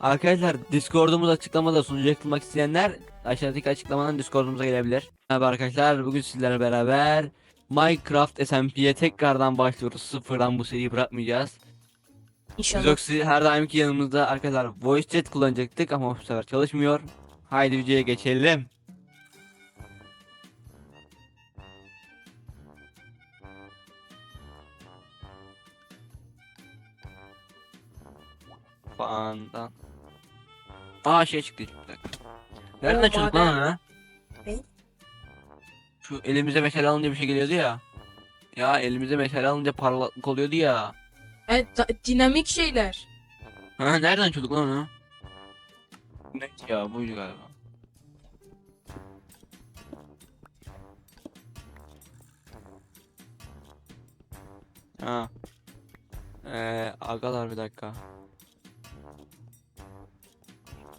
Arkadaşlar Discord'umuz açıklamada sunucu eklemek isteyenler aşağıdaki açıklamadan Discord'umuza gelebilir. Merhaba arkadaşlar bugün sizlerle beraber Minecraft SMP'ye tekrardan başlıyoruz. Sıfırdan bu seriyi bırakmayacağız. İnşallah. Zoxy her daimki yanımızda arkadaşlar voice chat kullanacaktık ama bu sefer çalışmıyor. Haydi videoya geçelim. Fandan. Aa şey çıktı. Bir dakika. Nereden Oo, açıyorduk lan onu? Ne? Şu elimize meşale alınca bir şey geliyordu ya. Ya elimize meşale alınca parlaklık oluyordu ya. Evet, da- dinamik şeyler. Ha nereden açıyorduk lan onu? Ne ya buydu galiba. Ha. Eee agalar bir dakika.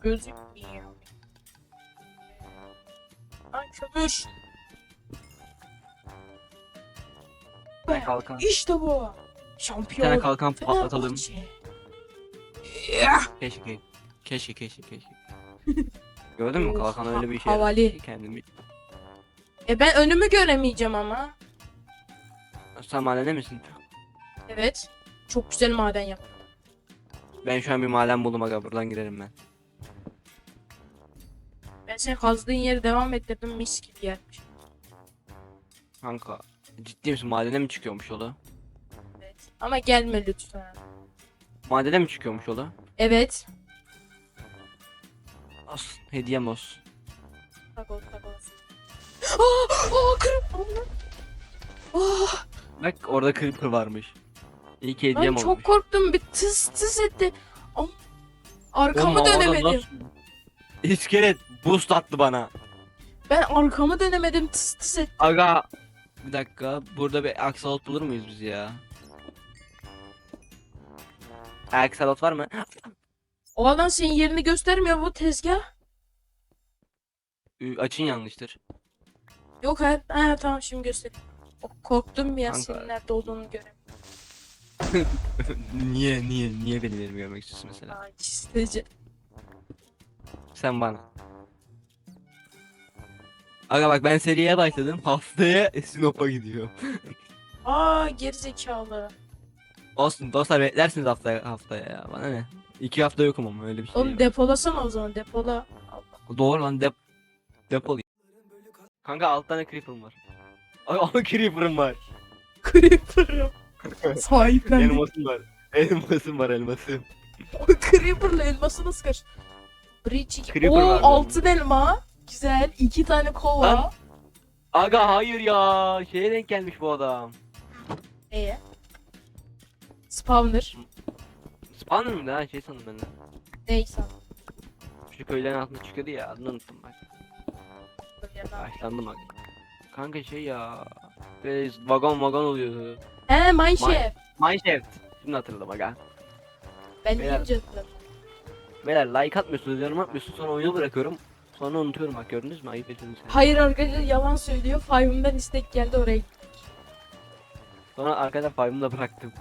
Gözükmüyor. Lan kömür. Kalkan. İşte bu. Bir Şampiyon. tane kalkan patlatalım. Fenerbahçe. Keşke. Keşke keşke keşke. Gördün mü kalkan öyle bir şey. Havali. Kendimi. E ben önümü göremeyeceğim ama. Sen madende misin? Evet. Çok güzel maden yap. Ben şu an bir maden buldum aga buradan girerim ben. Ben senin kazdığın yeri devam ettirdim mis gibi yermiş. Kanka ciddi misin madene mi çıkıyormuş yolu? Evet. Ama gelme lütfen. Madene mi çıkıyormuş yolu? Evet. Olsun hediyem olsun. Tak ol tak olsun. Aa, aa kırık. Aa, Bak orada creeper varmış. İyi ki ben hediyem çok olmuş. korktum. Bir tıs tıs etti. Am- Oğlum, Arkamı havada dönemedim. nasıl- İskelet boost attı bana. Ben arkamı dönemedim. Tıs tıs etti. Aga. Bir dakika burada bir aksalot bulur muyuz biz ya? Aksalot var mı? O alan senin yerini göstermiyor bu tezgah. Ü, Açın yanlıştır. Yok ha, ha tamam şimdi göster. O, korktum ya Kanka. senin nerede olduğunu göremiyorum. niye niye niye benim yerimi görmek istiyorsun mesela? Çizici. Sen bana. Aga bak ben seriye başladım. Haftaya Sinop'a gidiyor. Aa gerizekalı. Olsun dostlar beklersiniz haftaya haftaya ya. Bana ne? İki hafta yokum ama öyle bir şey. Oğlum yok. depolasana o zaman depola. Doğru lan dep depolayım. Kanka alt tane creeper'ım var. Ay alt creeper'ım var. Creeper'ım. Sahiplendim. Elmasım var. Elmasım var elmasım. Creeper'la elması nasıl karış? Bridge. Creeper Oo var altın elma. Güzel. iki tane kova. Lan. Aga hayır ya. Şeye denk gelmiş bu adam. Ee? Spawner. Spawner mı lan şey sandım ben de. Neyse. Şu köylerin altında çıkıyordu ya adını unuttum bak. Başlandım bak. Kanka şey ya. Böyle vagon vagon oluyordu. He Mineshaft. Mineshaft. Şimdi hatırladım aga. Ben Beyler. deyince hatırladım. Beyler like atmıyorsunuz, yorum atmıyorsunuz sonra oyunu bırakıyorum. Sonra unutuyorum bak gördünüz mü? Ayıp ediyorsunuz. Hayır arkadaşlar yalan söylüyor. Five'ımdan istek geldi oraya. gittim. Sonra arkada farmı da bıraktım.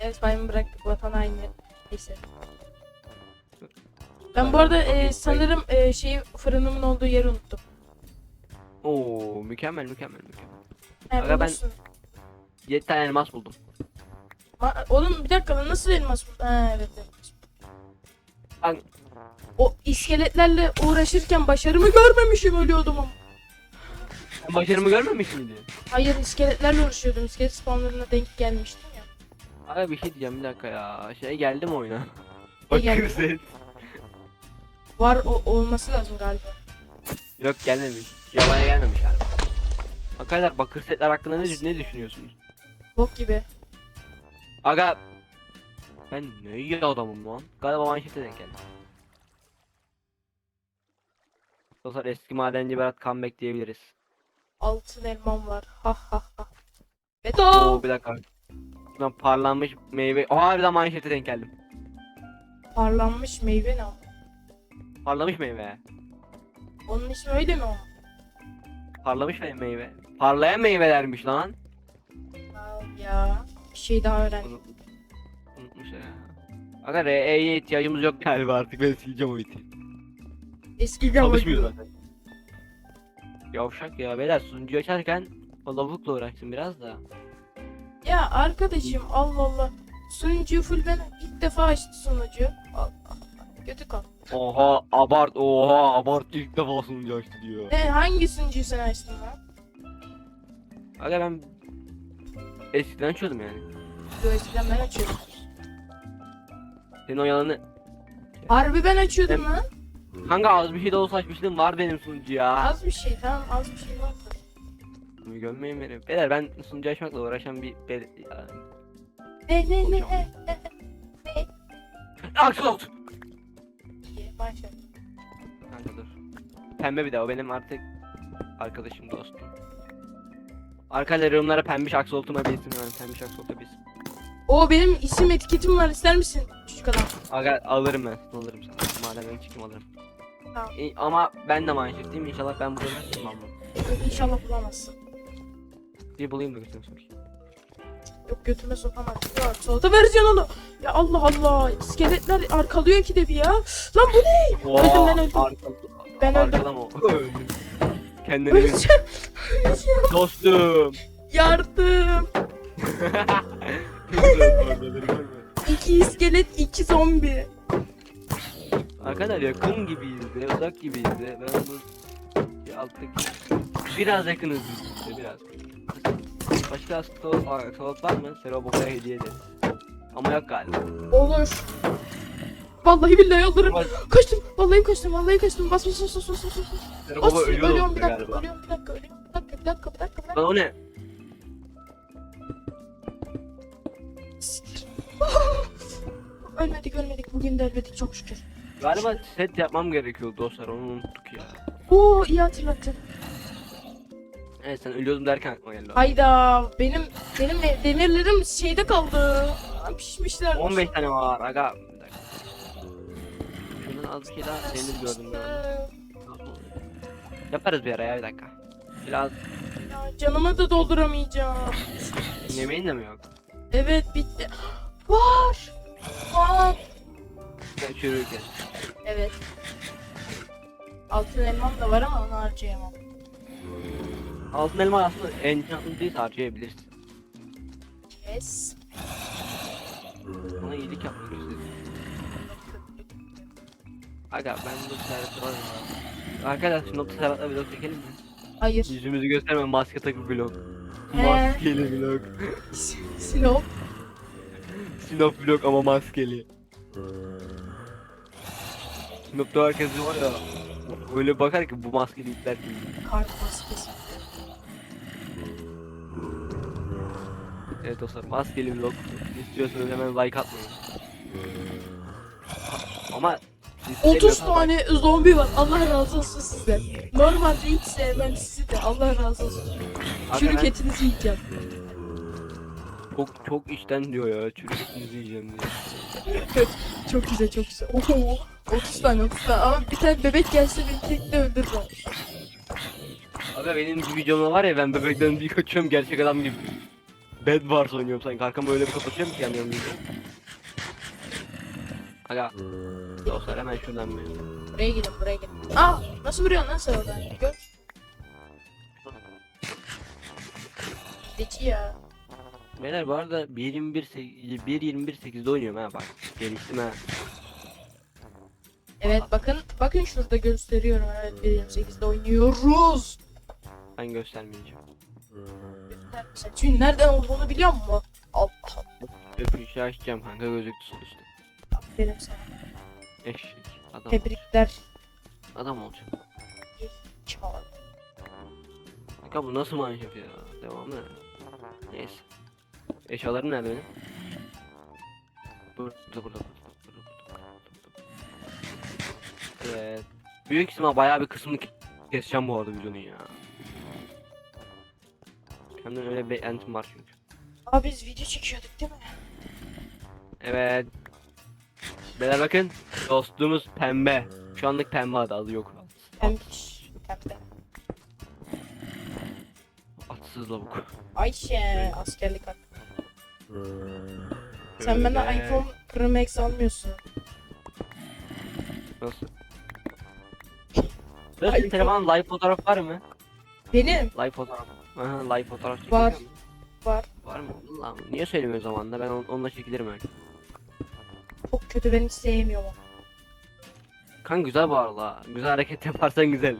Evet Five'ımı bıraktık vatan aynı. Neyse. Ben bu arada e, sanırım e, şeyi fırınımın olduğu yeri unuttum. Oo mükemmel mükemmel mükemmel. Aga ben- bulursun. 7 tane elmas buldum. Ma- oğlum bir dakika lan nasıl elmas bu? Ha evet elmas. Ben- O iskeletlerle uğraşırken başarımı görmemişim ölüyordum ama. Başarımı görmemiş miydin? Hayır iskeletlerle uğraşıyordum. İskelet spawnlarına denk gelmiştim ya. Aga bir şey diyeceğim bir dakika ya. Şey geldi mi oyuna? Ne geldi? Var o, olması lazım galiba. Yok gelmemiş. Yabaya gelmemiş galiba. Arkadaşlar bakır setler hakkında ne, ne düşünüyorsunuz? Bok gibi. Aga ben ne iyi adamım lan. Galiba manşete denk geldim. Dostlar eski madenci Berat comeback diyebiliriz. Altın elmam var. Ha ha ha. Beto. Oo bir dakika. Buradan parlanmış meyve. Oha bir de manşete denk geldim. Parlanmış meyve ne o? Parlamış meyve. Onun ismi öyle mi o? Parlamış me- meyve. Parlayan meyvelermiş lan. Wow ya. Bir şey daha öğrendim. Aga RE'ye ihtiyacımız yok galiba artık ben sileceğim o iti. Eskiden Çalışmıyor zaten. Yavşak ya beyler sunucuyu açarken o lavukla uğraştım biraz da. Ya arkadaşım Allah Allah. Sunucuyu full ben ilk defa açtı sunucu. Allah Allah. Kötü kal. Oha abart oha abart ilk defa sunucu açtı diyor. Ne hangi sunucuyu sen açtın lan? Aga ben eskiden açıyordum yani. Yo eskiden ben açıyordum. Senin o yalanı. Harbi ben açıyordum lan. Kanka az bir şey de olsa açmışlığım var benim sunucu ya. Az bir şey tamam az bir şey. Bunu Gömmeyin beni. Beyler ben sunucu açmakla uğraşan bir. Ya, Ne ne ne Hocam. ne Axolot! İyi başla. Kanka dur. Pembe bir de o benim artık arkadaşım dostum. Arkadaşlar yorumlara pembiş aksolotuma bir isim verin. Pembiş aksolotuma bir isim. O benim isim etiketim var ister misin? Çocuk adam. Aga alırım ben. Alırım sana. Madem ben çıkayım alırım. Tamam. İyi, ama ben de manşefteyim. İnşallah ben burada çıkmam. İnşallah bulamazsın. Bir bulayım da göstereyim sonra. Yok götüme sokamazsın. Ya solda vereceksin onu. Ya Allah Allah. İskeletler arkalıyor ki de bir ya. Lan bu ne? Öldüm, ben öldüm. Arka, Ben öldüm. o. Öldüm. Öleceğim. Öleceğim. dostum. Yardım. İki iskelet, iki zombi. Arkadaşlar yakın gibiyiz de, uzak gibiyiz de. Ben bu bir alttaki biraz yakınız biz de biraz. Başka slot var mı? Sero Boka'ya hediye ederiz. Ama yok galiba. Olur. Vallahi billahi alırım. Ama Kaçtım. Vallahi kaçtım. Vallahi kaçtım. Bas bas bas bas bas bas. Sero Bas. Boka ölüyor Ölüyorum bir dakika. galiba. Ölüyorum bir dakika. Ölüyorum bir dakika. Bir dakika. Bir dakika. Bir dakika. Lan o ne? Ölmedik ölmedik. Bugün de ölmedik çok şükür. Galiba set yapmam gerekiyor dostlar onu unuttuk ya. Oo iyi hatırlattın. Evet sen ölüyordum derken aklıma geldi. Hayda benim benim demirlerim şeyde kaldı. Pişmişler. 15 tane var aga. Bir dakika. Az bir şey daha demir gördüm ben. Yaparız bir ara ya bir dakika. Biraz Ya, canımı da dolduramayacağım. yemeğin de mi yok? Evet bitti. Var. Var. Ben çürürken. Evet. Altın elmam da var ama onu harcayamam. Altın elma aslında enchantment değil harcayabilirsin. Yes. Ona iyilik yapmak istedim. Aga ben bu servis var ya. Arkadaşlar nokta servisle vlog çekelim mi? Hayır. Yüzümüzü gösterme maske takıp vlog. Maskeli vlog. Sinop. Sinop vlog ama maskeli. Sinop'ta herkes var ya. Öyle bakar ki bu maskeli ipler gibi. Kart maskesi. Evet dostlar maskeli vlog istiyorsanız hemen like atmayın. Ama siz 30 sevmiyorsanız tane zombi var. Allah razı olsun sizden. Normalde hiç sevmem sizi de. Allah razı olsun. Çürük etinizi yiyeceğim. Çok çok içten diyor ya çürük etinizi yiyeceğim diye. Çok güzel çok güzel. Oho. 30 tane 30 tane. Ama bir tane bebek gelse beni tek de öldürür. Aga benim bir videomda var ya ben bebekten bir kaçıyorum gerçek adam gibi. Bed Wars oynuyorum sanki arkama öyle bir kapatıyorum ki yanıyorum gibi. Aga. Dostlar hemen şuradan bir. Buraya gelin buraya gelin. Aa nasıl vuruyorsun lan sen oradan? Gör. Deci ya. Beyler bu arada 1.21 1.21.8'de oynuyorum ha bak. Geliştim ha. Evet bakın bakın şurada gösteriyorum evet 1.28'de oynuyoruz. Ben göstermeyeceğim. Sen çünkü nereden olduğunu biliyor musun? Allah Allah. Öpüşü açacağım kanka gözüktü üstte. Aferin sana. Eşek. Adam olacak. Tebrikler. Adam olacak. Çağır. Kanka bu nasıl manşet ya? Devamlı. Neyse. Eşyalarım nerede benim? Burada burada burada. burada, burada. Evet. Büyük ihtimal bayağı bir kısmını ke- keseceğim bu arada videonun ya. Kendimden öyle bir beklentim var çünkü. Aa biz video çekiyorduk değil mi? Evet. Beyler bakın. Dostluğumuz pembe. Şu anlık pembe adı adı yok. Pembiş. Pembe. Atsız lavuk. Ayşe askerlik at. Sen bana Öyle. iPhone Pro Max almıyorsun. Nasıl? Senin iPhone. telefonun live fotoğraf var mı? Benim Live fotoğraf. Aha live fotoğraf Var. çekiyor musun? var. Var mı? Lan niye söylemiyor zamanında? Ben on- onunla çekilirim öyle. Çok kötü ben hiç sevmiyorum. Kan güzel bu arada. Güzel hareket yaparsan güzel.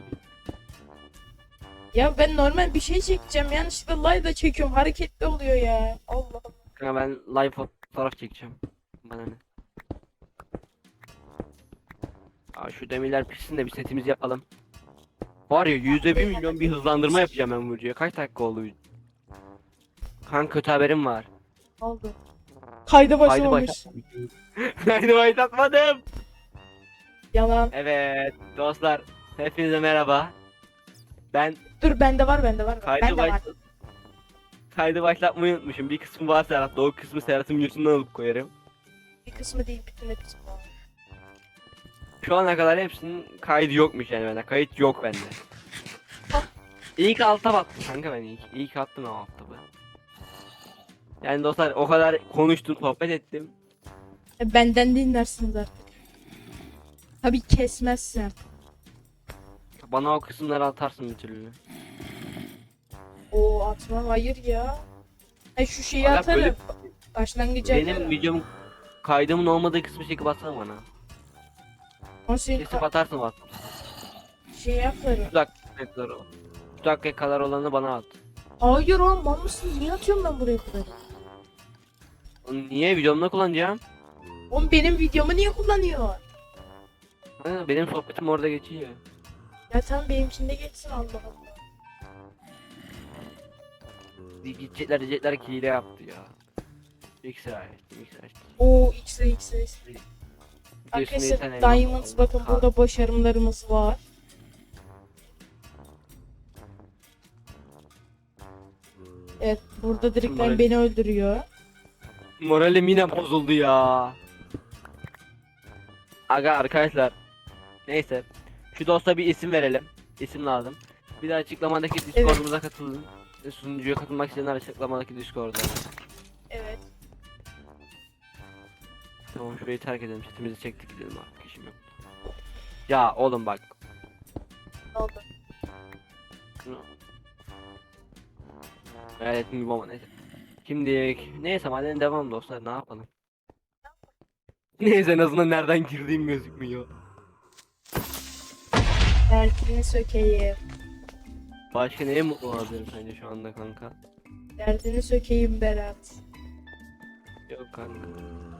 Ya ben normal bir şey çekeceğim. Yanlışlıkla live da çekiyorum. Hareketli oluyor ya. Allah. Kanka ben live fotoğraf çekeceğim. Bana ne? Aa, şu demirler pişsin de bir setimizi yapalım. Var ya yüzde bir milyon bir hızlandırma yapacağım ben bu videoya. Kaç dakika oldu? Kan kötü haberim var. Oldu. Kayda Haydi başlamamış. başlat. Haydi başlatmadım. Yalan. Evet dostlar hepinize merhaba. Ben Dur bende var bende var. kaydı Bende var. kaydı başlatmayı unutmuşum. Bir kısmı var Serhat'ta. O kısmı Serhat'ın videosundan alıp koyarım. Bir kısmı değil bütün hepsi var. Şu ana kadar hepsinin kaydı yokmuş yani bende. Kayıt yok bende. İlk alta baktım kanka ben ilk. İlk attım o altta bu. Yani dostlar o kadar konuştum, sohbet ettim. E, Benden dinlersiniz artık. Tabii kesmezsen. Bana o kısımları atarsın bir türlü. Oo atmam hayır ya. E şu şeyi Hala atarım. böyle- Başlangıcı Benim atarım. videom kaydımın olmadığı kısmı çekip atsana bana. O şey, Kesip atarsın bak. şey yaparım. Şu dakika kadar o. Dakika kadar olanı bana at. Hayır oğlum mal mısın? Niye atıyorum ben buraya kadar? Onu Niye videomda kullanacağım? Oğlum benim videomu niye kullanıyor? Ha, benim sohbetim orada geçiyor. Ya tamam benimkinde geçsin Allah Allah. Gidecekler diyecekler ki hile yaptı ya. X-ray, X-ray. Oo X-ray X-ray. Videosunda Arkadaşlar yeter elmas Diamonds bakın Ha, burada başarımlarımız var. Evet burada direktmen Moral- beni öldürüyor. Moralim yine bozuldu ya. Aga arkadaşlar. Neyse. Şu dosta bir isim verelim. İsim lazım. Bir de açıklamadaki Discord'umuza katılın. Sunucuya katılmak isteyenler açıklamadaki Discord'a. Evet. Tamam şurayı terk edelim. Setimizi çektik gidelim artık işim yok. Ya oğlum bak. Ne oldu? Hayaletim gibi ama neyse. Şimdi neyse madem devam dostlar ne yapalım. Neyse en azından nereden girdiğim gözükmüyor. Derdini sökeyim. Başka neye mutlu olabilirim sence şu anda kanka? Derdini sökeyim Berat. Yok kanka.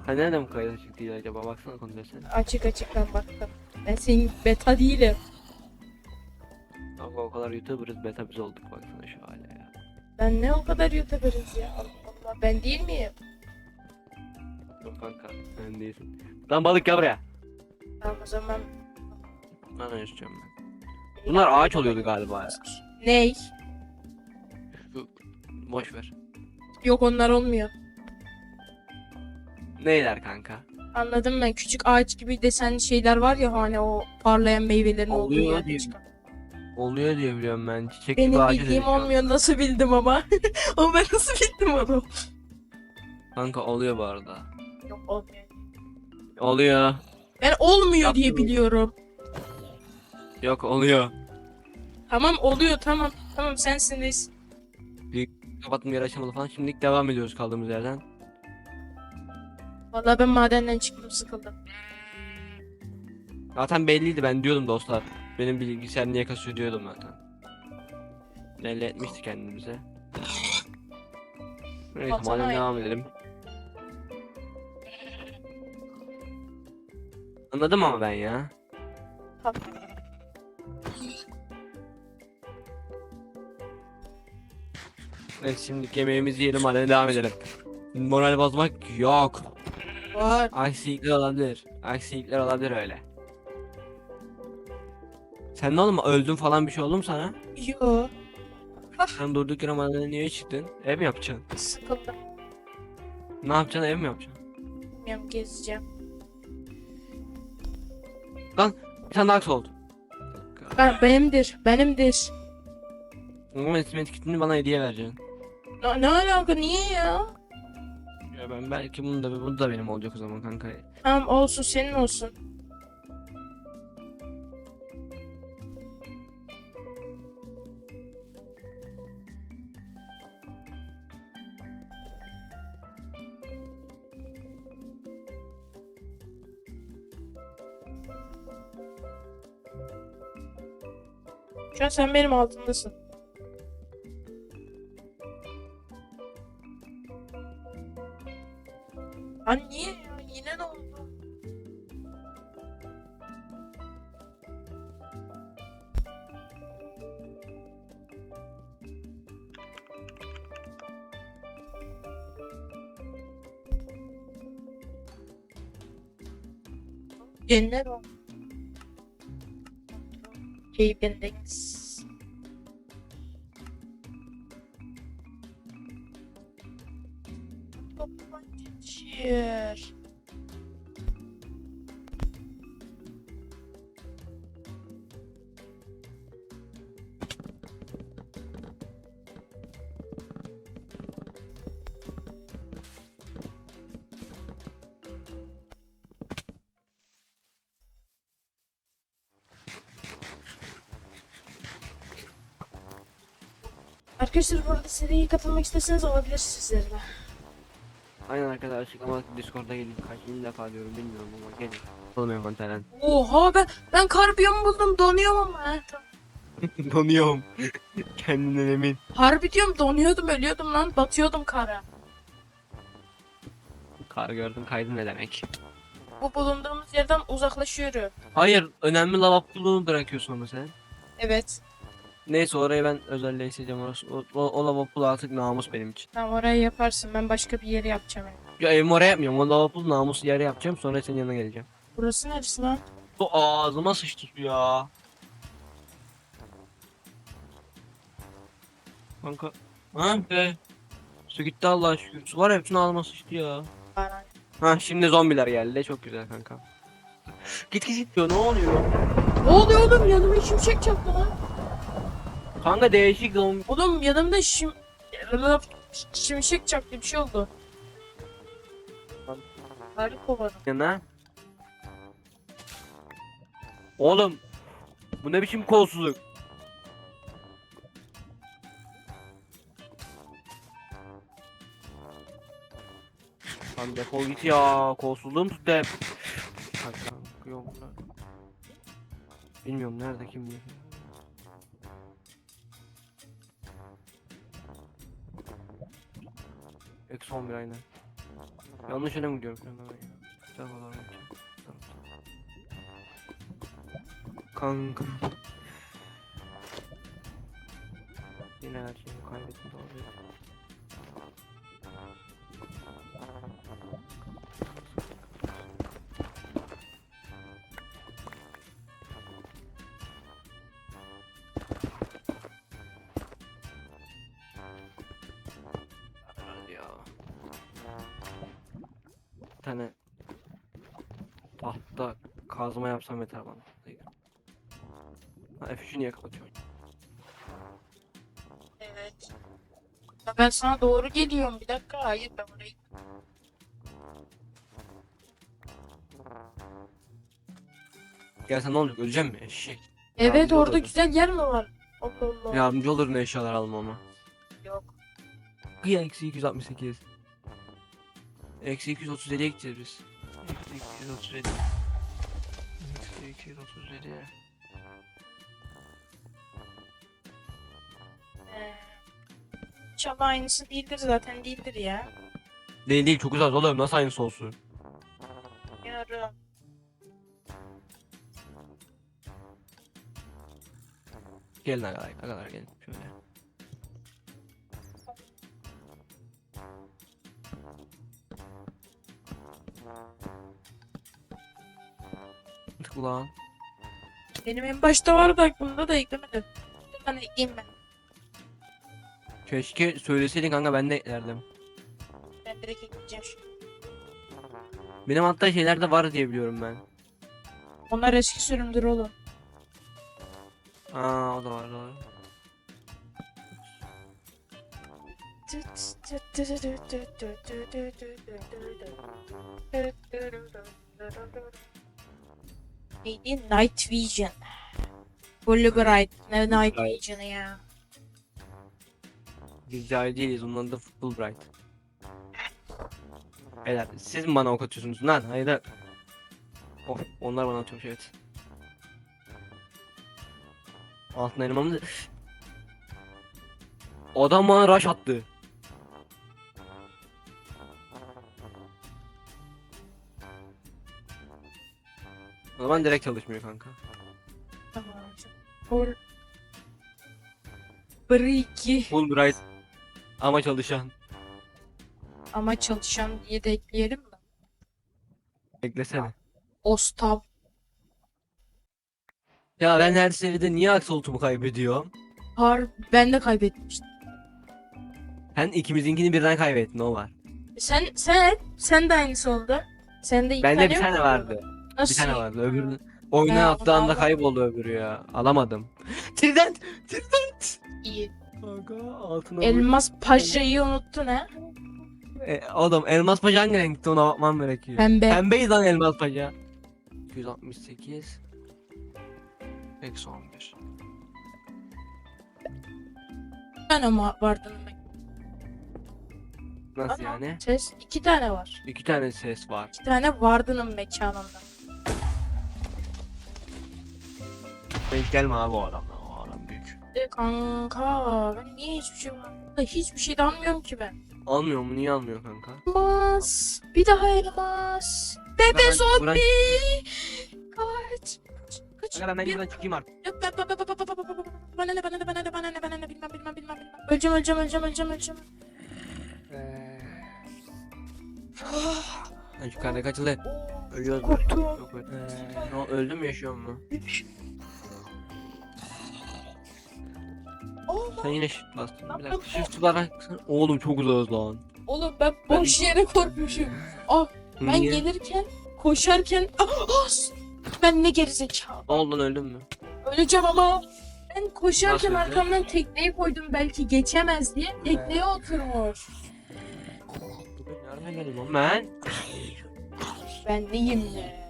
Ha nereden bu kayda çıktı ya acaba baksana kontrol sen. Açık açık ben baktım. Ben senin beta değilim. Kanka o kadar youtuberız beta biz olduk baksana şu hale ya. Ben ne o kadar youtuberız ya Allah Allah. Ben değil miyim? Yok kanka sen değilsin. Lan balık gel buraya. Tamam o zaman. Ben istiyorum ben. Bunlar ağaç oluyordu galiba ya. Ney? Boş ver. Yok onlar olmuyor. Neyler kanka? Anladım ben. Küçük ağaç gibi desenli şeyler var ya hani o parlayan meyvelerin olduğu Oluyor yerde diye- çıkan. Oluyor diye biliyorum ben. Çiçek gibi Benim ağaca bildiğim dönüşüyor. olmuyor nasıl bildim ama. o ben nasıl bildim onu? Kanka oluyor bu arada. Yok olmuyor. Oluyor. Ben olmuyor diye Yaptım. biliyorum. Yok oluyor. Tamam oluyor tamam. Tamam sensiniz. Kapattım yer açamadı falan. Şimdilik devam ediyoruz kaldığımız yerden. Vallahi ben madenden çıktım sıkıldım. Zaten belliydi ben diyordum dostlar. Benim bilgisayar niye kasıyor diyordum zaten. Belli etmişti kendimize. Neyse Baksana madem devam edelim. Anladım ama ben ya. Tamam. Evet şimdi yemeğimizi yiyelim madem devam edelim. Moral bozmak yok. Var. Aksilikler olabilir. Aksilikler olabilir öyle. Sen ne oğlum öldün falan bir şey oldu mu sana? Yo. Sen durduk yere madene niye çıktın? Ev mi yapacaksın? Sıkıldım. Ne yapacaksın ev mi yapacaksın? Bilmiyorum gezeceğim. Bir tane daha oldu. Ben, benimdir. Benimdir. Ama isim etiketini bana hediye vereceksin. Ne, ne alaka niye ya? Ya ben belki bunu da bunu da benim olacak o zaman kanka. Tamam olsun senin olsun. Şu an sen benim altındasın. Lan niye ya? Yine ne oldu? Cennet o. Keyfindeniz. Arkadaşlar bu arada seriye katılmak isterseniz olabilir sizlerle. Aynen arkadaşlar açıklama Discord'a gelin. Kaçıncı defa diyorum bilmiyorum ama gelin. Oğlum envanteren. Oha ben ben karbiyon buldum donuyorum ama. ha, tamam. Donuyorum. Kendinden emin. Harbi diyorum donuyordum ölüyordum lan batıyordum kara. Kar gördüm kaydı ne demek? Bu bulunduğumuz yerden uzaklaşıyorum. Hayır önemli lavaboluğunu bırakıyorsun ama sen. Evet. Neyse orayı ben özelleştireceğim orası. O, o, o lavabolu artık namus benim için. Tamam orayı yaparsın ben başka bir yeri yapacağım. yani. Ya evimi oraya yapmıyorum. O lavabolu namus yeri yapacağım sonra senin yanına geleceğim. Burası neresi lan? Bu ağzıma sıçtı ya. Kanka. Ha be. Su gitti Allah'a şükür. Su var ya bütün ağzıma sıçtı ya. Baran. Ha şimdi zombiler geldi. Çok güzel kanka. Git git git diyor. Ne oluyor? Ne oluyor oğlum yanıma şimşek çaktı lan. Kanka değişik zombi. Oğlum yanımda şim... Şimşek çaktı bir şey oldu. Harika kovadım. Yana. Oğlum. Bu ne biçim kolsuzluk? Lan defol git ya. Kolsuzluğum tuttu hep. Kanka. Bilmiyorum nerede kim bilir. Eksi 11 aynen. Yanlış yöne mi gidiyorum? Bu tarafa. Kanka. Yine her şeyi kaybettim doğru. Tahta kazma yapsam yeter bana. Ha F3'ü niye kapatıyorsun? Evet. Ya ben sana doğru geliyorum bir dakika hayır ben orayı Gel sen ne olacak öleceğim mi eşek? Evet Yardımcı orada olurdu. güzel yer mi var? Allah Allah. Yardımcı olur ne eşyalar almama. Yok. Kıya eksi 268. Eksi 237'ye gideceğiz biz. Eksi 237. Eksi 237. Ee, İnşallah aynısı değildir zaten değildir ya. Değil değil çok uzak oğlum nasıl aynısı olsun? Yarın. Gelin agalar, agalar gelin şöyle. Tık ulan. Benim en başta vardı aklımda da eklemedim. Dur ben ekleyeyim ben. Keşke söyleseydin kanka ben de eklerdim. Ben direkt ekleyeceğim şimdi. Benim hatta şeylerde var diye biliyorum ben. Onlar eski sürümdür oğlum. Aa o da var doğru. Neydi? Night Vision. Fully Bright. Ne Night. Vision'ı ya? Biz cahil değiliz. Onun adı Fulbright. Beyler siz mi bana ok atıyorsunuz lan? Hayır. lan. Of onlar bana atıyormuş evet. Altın elmamı Adam bana rush attı. Zaman direkt çalışmıyor kanka. Tamam. Full Brick. Fulbright ama çalışan. Ama çalışan diye de ekleyelim mi? Eklesene. Ostav. Ya ben her seride niye aksoltumu kaybediyorum? Har ben de kaybetmiştim. Sen ikimizinkini birden kaybettin o var. Sen sen sen de aynısı oldu. Sen de iki Bende bir mi tane vardı. Nasıl? Bir tane vardı. Öbürünü oyuna onu kayboldu öbürü ya. Alamadım. Trident! Trident! İyi. Aga altına Elmas pajayı unuttun ha? E, oğlum elmas paja hangi renkte ona bakmam gerekiyor. Pembe. Pembeyiz lan elmas paja. 268 Eksi 11 Bir tane vardı? Nasıl yani? Ses iki tane var. İki tane ses var. İki tane vardının mekanında. Denk gelme abi o adamla. O adam büyük. E kanka ben niye hiçbir şey hiçbir şey de almıyorum ki ben. Almıyor mu? Niye almıyor kanka? Elmas. Bir daha elmas. Bebe Ben- zombi. Burak- Kaç. Kaç. Kanka ben Bir- buradan çıkayım artık. Yok, ba- ba- ba- ba- ba- ba- ba- ba- ba- Bana ne bana ne bana ne bana ne bana ne bilmem bilmem bilmem bilmem. Öleceğim öleceğim öleceğim öleceğim öleceğim. Ben yukarıda kaçıldı. Ölüyoruz? Korktum. Yok öyle. Ee, ne oldu, öldü mü yaşıyor mu? Oğlum, Sen yine shift bastın. Bir dakika shift olarak. Oğlum çok uzağız lan. Oğlum ben boş yere korkmuşum. Ah ben Niye? gelirken koşarken ah, ah, ben ne gerizekalı. Ne oldu öldün mü? Öleceğim ama ben koşarken Nasıl arkamdan tekneyi koydum belki geçemez diye tekneye oturmuş. Nereden geldim ben? Ben neyim ne?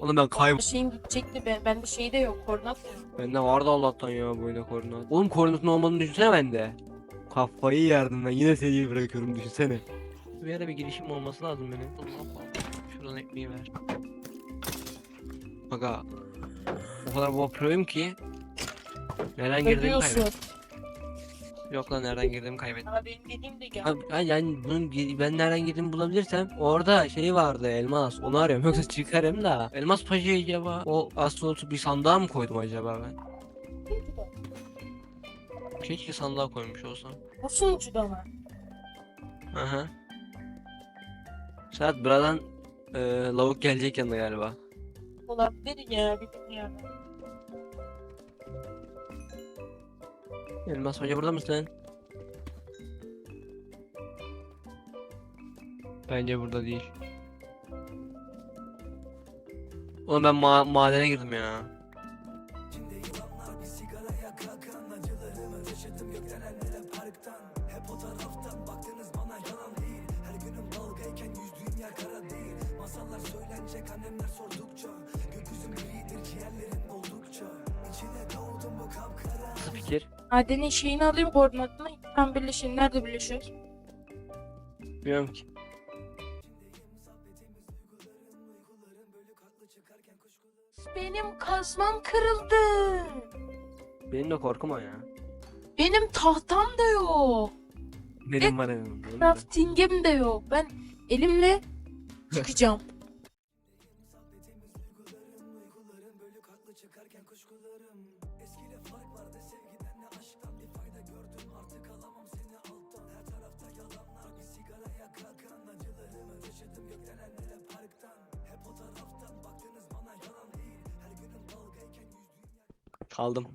Oğlum ben kayb... Şeyim gidecekti ben bende şey de yok koordinat da yok. Bende vardı Allah'tan ya bu oyunda koordinat. Oğlum koordinatın olmadığını düşünsene bende. Kafayı yerdim ben yine seriyi bırakıyorum düşünsene. Bir ara bir girişim olması lazım benim. Şuradan ekmeği ver. Aga. O kadar bu pro'yum ki. Nereden girdiğimi kaybettim. Yok lan nereden girdiğimi kaybettim. Ama benim dediğim de gel. Abi, yani bunun ben nereden girdiğimi bulabilirsem orada şey vardı elmas onu arıyorum yoksa çıkarım da elmas pajı acaba o astronotu bir sandığa mı koydum acaba ben keşke sandığa koymuş olsam Bu sunucuda mı? Aha. Saat buradan e, lavuk gelecek yanına galiba Olabilir ya bilmiyorum. Elmas pajı burada mısın? Bence burada değil. Oğlum ben ma madene girdim ya. Madenin şeyini alayım koordinatını. Tam birleşin. Nerede birleşiyoruz? Bilmiyorum ki. Benim kazmam kırıldı. Benim de korkum o ya. Benim tahtam da yok. Benim var benim. benim de. Crafting'im de yok. Ben elimle çıkacağım. Kaldım.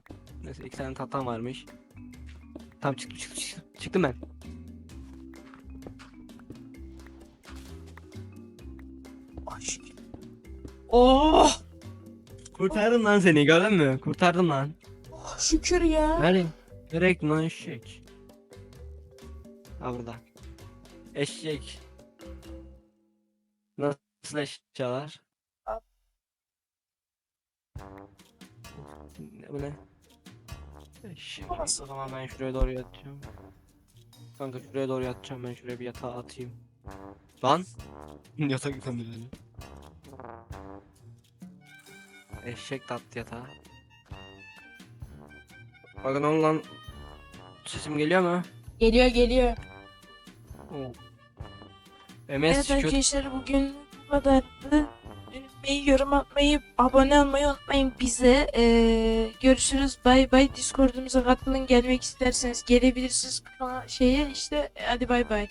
Neyse iki tane tahtam varmış. Tamam çıktım çıktım çıktım. Çıktım ben. Oh! Kurtardım lan seni gördün mü? Kurtardım lan. oh şükür ya. Nereye? Nereye gittin lan eşek? Ha burada. Eşek. Nasıl eşyalar? Bu ne? O nasıl? zaman ben şuraya doğru yatacağım. Kanka şuraya doğru yatacağım ben şuraya bir yatağa atayım. Lan. Yatak yıkamıyor. Eşek tattı yatağa. Bakın lan. Sesim geliyor mu? Geliyor geliyor. Oo. Evet MS kötü. arkadaşlar bugün bu kadardı. Beğenmeyi, yorum atmayı, abone olmayı unutmayın bize. Ee, görüşürüz. Bay bay. Discord'umuza katılın. Gelmek isterseniz gelebilirsiniz. Şeye işte hadi bay bay.